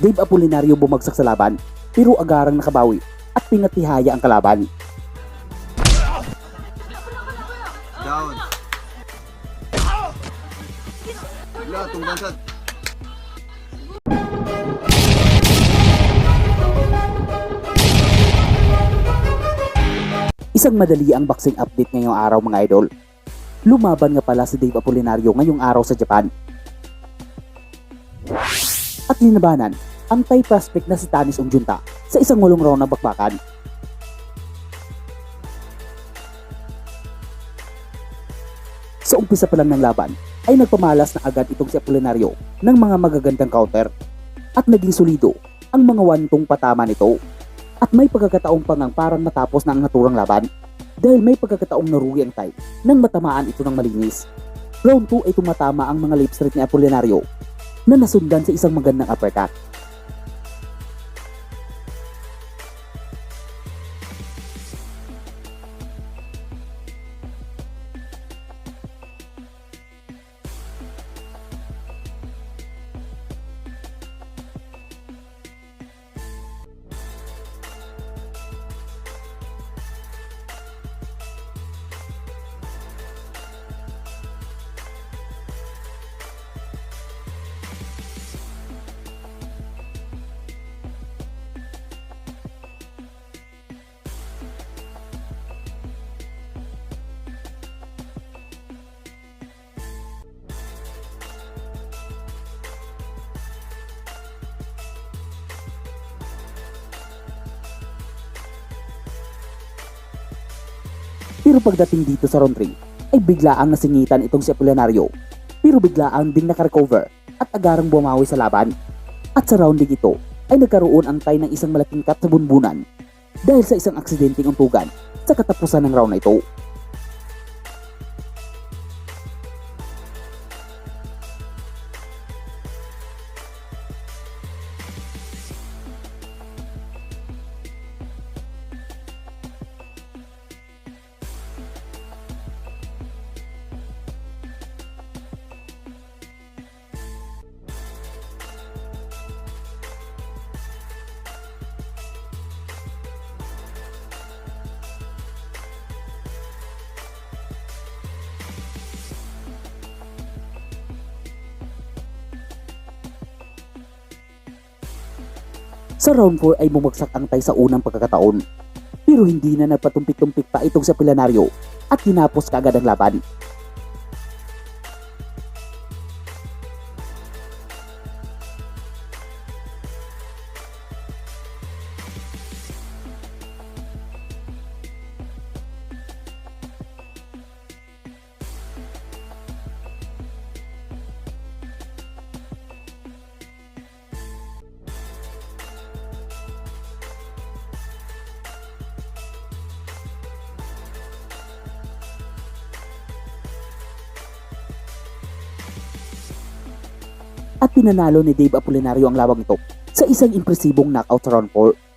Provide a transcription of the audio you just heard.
Dave Apolinario bumagsak sa laban pero agarang nakabawi at pinatihaya ang kalaban. Down. Wala, sa... Isang madali ang boxing update ngayong araw mga idol. Lumaban nga pala si Dave Apolinario ngayong araw sa Japan. At linabanan ang Thai prospect na si Tanis Ungjunta sa isang walong round na bakbakan. Sa umpisa pa lang ng laban ay nagpamalas na agad itong si Apolinario ng mga magagandang counter at naging solido ang mga wantong patama nito at may pagkakataong pangang parang matapos na ang naturang laban dahil may pagkakataong narugi ang Thai nang matamaan ito ng malinis. Round 2 ay tumatama ang mga lip street ni Apolinario na nasundan sa isang magandang uppercut. Pero pagdating dito sa round 3 ay biglaang nasingitan itong si Apolinario. Pero biglaang ding nakarecover at agarang bumawi sa laban. At sa rounding ito ay nagkaroon ang tay ng isang malaking cut sa bunbunan dahil sa isang aksidenteng untugan sa katapusan ng round na ito. Sa round 4 ay bumagsak ang tay sa unang pagkakataon. Pero hindi na nagpatumpik-tumpik pa itong sa Pilanaryo at tinapos kaagad ang laban. At pinanalo ni Dave Apolinario ang lawang ito sa isang impresibong knockout round 4.